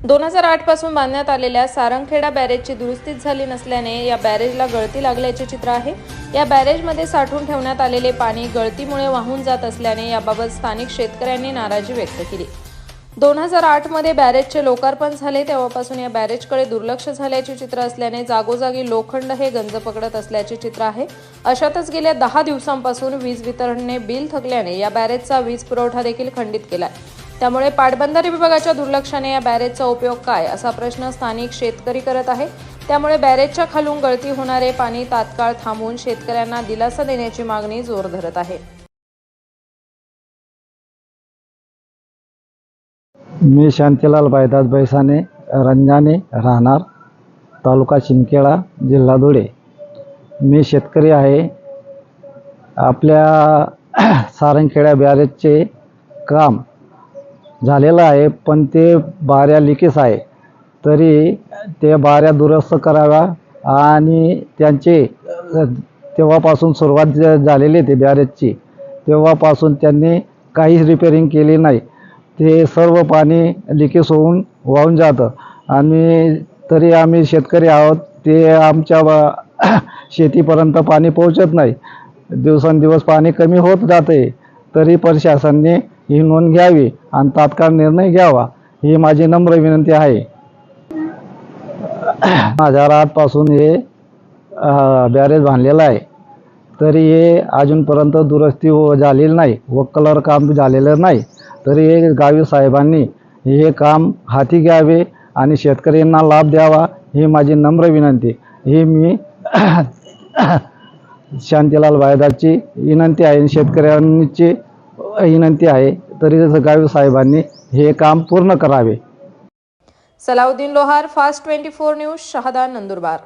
दोन हजार आठपासून बांधण्यात आलेल्या सारंगखेडा बॅरेजची दुरुस्तीच झाली नसल्याने या बॅरेजला गळती लागल्याचे चित्र आहे. या बॅरेजमध्ये साठवून ठेवण्यात आलेले पाणी गळतीमुळे वाहून जात असल्याने याबाबत स्थानिक शेतकऱ्यांनी नाराजी व्यक्त केली. दोन हजार आठमध्ये बॅरेजचे लोकार्पण झाले तेव्हापासून या बॅरेजकडे दुर्लक्ष झाल्याचे चित्र असल्याने जागोजागी लोखंड हे गंज पकडत असल्याचे चित्र आहे. अशातच गेल्या दहा दिवसांपासून वीज वितरणने बिल थकल्याने या बॅरेजचा वीज पुरवठा देखील खंडित केला आहे त्यामुळे पाटबंधारे विभागाच्या दुर्लक्षाने या बॅरेजचा उपयोग काय असा प्रश्न स्थानिक शेतकरी करत आहे. त्यामुळे बॅरेजच्या खालून गळती होणारे पाणी तात्काळ थांबवून शेतकऱ्यांना दिलासा देण्याची मागणी जोर धरत आहे. मी शांतीलाल बायदास बैसाने रंजाने राहणार तालुका शिंदखेडा जिल्हा धुळे. मी शेतकरी आहे. आपल्या सारंगखेडा बॅरेजचे काम झालेलं आहे पण ते बाऱ्या लिकेज आहे. तरी ते बाऱ्या दुरुस्त कराव्या आणि त्यांचे तेव्हापासून सुरुवात झालेली आहे ते बॅरेजची. तेव्हापासून त्यांनी काहीच रिपेरिंग केली नाही. ते सर्व पाणी लिकेज होऊन वाहून जातं. आणि तरी आम्ही शेतकरी आहोत ते आमच्या शेतीपर्यंत पाणी पोहोचत नाही. दिवसेंदिवस पाणी कमी होत जाते. तरी प्रशासनाने ही नोंद घ्यावी आणि तात्काळ निर्णय घ्यावा ही माझी नम्र विनंती आहे. हजार आठपासून हे बॅरेज बांधलेलं आहे. तरी हे अजूनपर्यंत दुरुस्ती हो झालेली नाही व कलर काम झालेलं नाही. तरी हे गावी साहेबांनी हे काम हाती घ्यावे आणि शेतकऱ्यांना लाभ द्यावा ही माझी नम्र विनंती. ही मी शांतीलाल बायदाची विनंती आहे शेतकऱ्यांची विनंती आहे तरी गावी साहेबांनी हे काम पूर्ण करावे. Salauddin Lohar fast twenty four news Shahada Nandurbar.